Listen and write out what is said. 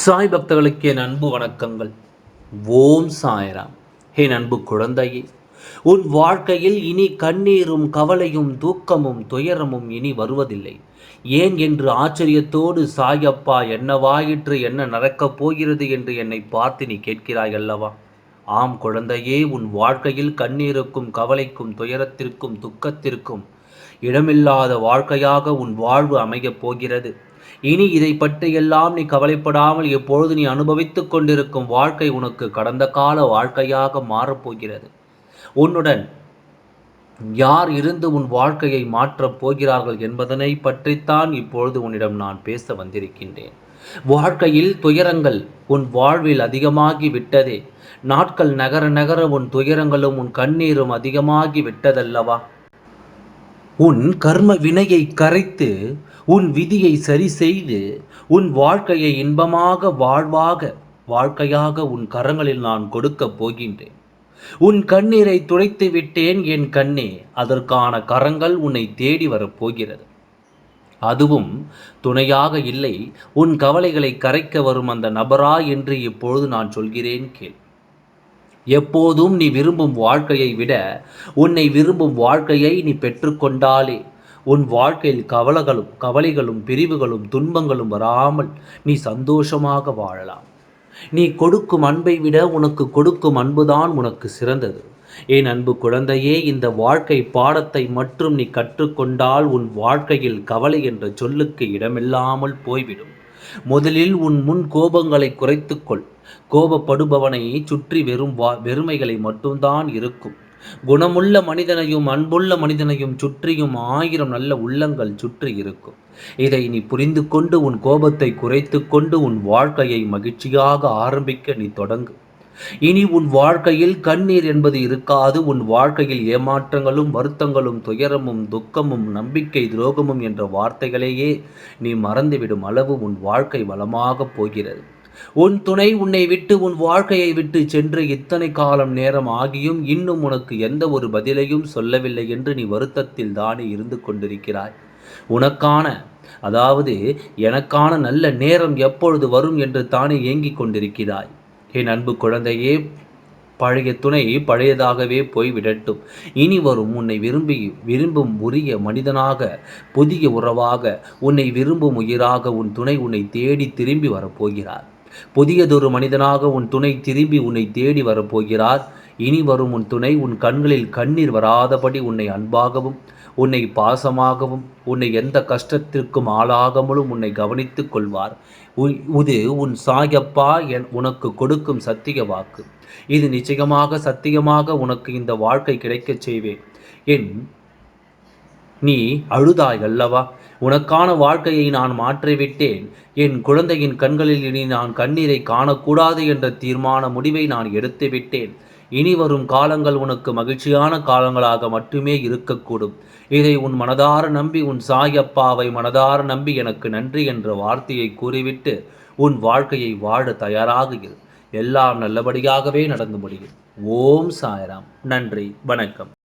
சாய் பக்தர்களுக்கு என் அன்பு வணக்கங்கள். ஓம் சாய்ராம். என் அன்பு குழந்தையே உன் வாழ்க்கையில் இனி கண்ணீரும் கவலையும் தூக்கமும் துயரமும் இனி வருவதில்லை. ஏன் என்று ஆச்சரியத்தோடு சாயப்பா என்னவாயிற்று என்ன நடக்கப் போகிறது என்று என்னை பார்த்து நீ கேட்கிறாய் அல்லவா? ஆம் குழந்தையே உன் வாழ்க்கையில் கண்ணீருக்கும் கவலைக்கும் துயரத்திற்கும் துக்கத்திற்கும் இடமில்லாத வாழ்க்கையாக உன் வாழ்வு அமையப் போகிறது. இனி இதை பற்றியெல்லாம் நீ கவலைப்படாமல் எப்பொழுது நீ அனுபவித்துக் கொண்டிருக்கும் வாழ்க்கை உனக்கு கடந்த கால வாழ்க்கையாக மாறப்போகிறது உன்னுடன் யார் இருந்து உன் வாழ்க்கையை மாற்றப் போகிறார்கள் என்பதனை பற்றித்தான் இப்பொழுது உன்னிடம் நான் பேச வந்திருக்கின்றேன். வாழ்க்கையில் துயரங்கள் உன் வாழ்வில் அதிகமாகி விட்டதே. நாட்கள் நகர நகர உன் துயரங்களும் உன் கண்ணீரும் அதிகமாகி விட்டதல்லவா? உன் கர்ம வினையை கரைத்து உன் விதியை சரி செய்து உன் வாழ்க்கையை இன்பமாக வாழ்வாக வாழ்க்கையாக உன் கரங்களில் நான் கொடுக்கப் போகின்றேன். உன் கண்ணீரை துடைத்து விட்டேன் என் கண்ணே அதற்கான கரங்கள் உன்னை தேடி வரப்போகிறது அதுவும் துணையாக இல்லை உன் கவலைகளை கரைக்க வரும் அந்த நபரா என்று இப்பொழுது நான் சொல்கிறேன் கேள். எப்போதும் நீ விரும்பும் வாழ்க்கையை விட உன்னை விரும்பும் வாழ்க்கையை நீ பெற்றுக்கொண்டாலே உன் வாழ்க்கையில் கவலைகளும் கவலைகளும் பிரிவுகளும் துன்பங்களும் வராமல் நீ சந்தோஷமாக வாழலாம். நீ கொடுக்கும் அன்பை விட உனக்கு கொடுக்கும் அன்புதான் உனக்கு சிறந்தது. என் அன்பு குழந்தையே இந்த வாழ்க்கை பாடத்தை மட்டும் நீ கற்றுக்கொண்டால் உன் வாழ்க்கையில் கவலை என்ற சொல்லுக்கு இடமில்லாமல் போய்விடும். முதலில் உன் முன் கோபங்களை குறைத்துக்கொள். கோபப்படுபவனை சுற்றி வெறும் வா வெறுமைகளை மட்டும்தான் இருக்கும். குணமுள்ள மனிதனையும் அன்புள்ள மனிதனையும் சுற்றியும் ஆயிரம் நல்ல உள்ளங்கள் சுற்றி இருக்கும். இதை நீ புரிந்து கொண்டு உன் கோபத்தை குறைத்து கொண்டு உன் வாழ்க்கையை மகிழ்ச்சியாக ஆரம்பிக்க நீ தொடங்கு. இனி உன் வாழ்க்கையில் கண்ணீர் என்பது இருக்காது. உன் வாழ்க்கையில் ஏமாற்றங்களும் வருத்தங்களும் துயரமும் துக்கமும் நம்பிக்கை துரோகமும் என்ற வார்த்தைகளையே நீ மறந்துவிடும் அளவு உன் வாழ்க்கை வளமாக போகிறது. உன் துணை உன்னை விட்டு உன் வாழ்க்கையை விட்டு சென்று இத்தனை காலம் நேரம் ஆகியும் இன்னும் உனக்கு எந்த ஒரு பதிலையும் சொல்லவில்லை என்று நீ வருத்தத்தில் தானே இருந்து கொண்டிருக்கிறாய். உனக்கான அதாவது எனக்கான நல்ல நேரம் எப்பொழுது வரும் என்று தானே ஏங்கிக் கொண்டிருக்கிறாய். என் அன்பு குழந்தையே பழைய துணை பழையதாகவே போய்விடட்டும் இனி வரும் உன்னை விரும்பி விரும்பும் உரிய மனிதனாக புதிய உறவாக உன்னை விரும்பும் உயிராக உன் துணை உன்னை தேடி திரும்பி வரப்போகிறார். புதியதொரு மனிதனாக உன் துணை திரும்பி உன்னை தேடி வரப்போகிறார். இனி வரும் உன் துணை உன் கண்களில் கண்ணீர் வராதபடி உன்னை அன்பாகவும் உன்னை பாசமாகவும் உன்னை எந்த கஷ்டத்திற்கும் ஆளாகாமலும் உன்னை கவனித்துக் கொள்வார். இது உன் சாயப்பா என் உனக்கு கொடுக்கும் சத்திய வாக்கு. இது நிச்சயமாக சத்தியமாக உனக்கு இந்த வாழ்க்கை கிடைக்கச் செய்வேன் என் நீ அழுதாய் அல்லவா உனக்கான வாழ்க்கையை நான் மாற்றிவிட்டேன். என் குழந்தையின் கண்களில் இனி நான் கண்ணீரை காணக்கூடாது என்ற தீர்மான முடிவை நான் எடுத்துவிட்டேன். இனி வரும் காலங்கள் உனக்கு மகிழ்ச்சியான காலங்களாக மட்டுமே இருக்கக்கூடும். இதை உன் மனதார நம்பி உன் சாயப்பாவை மனதார நம்பி எனக்கு நன்றி என்ற வார்த்தையை கூறிவிட்டு உன் வாழ்க்கையை வாழ தயாராக இரு. எல்லாம் நல்லபடியாகவே நடந்து முடியும். ஓம் சாயராம். நன்றி. வணக்கம்.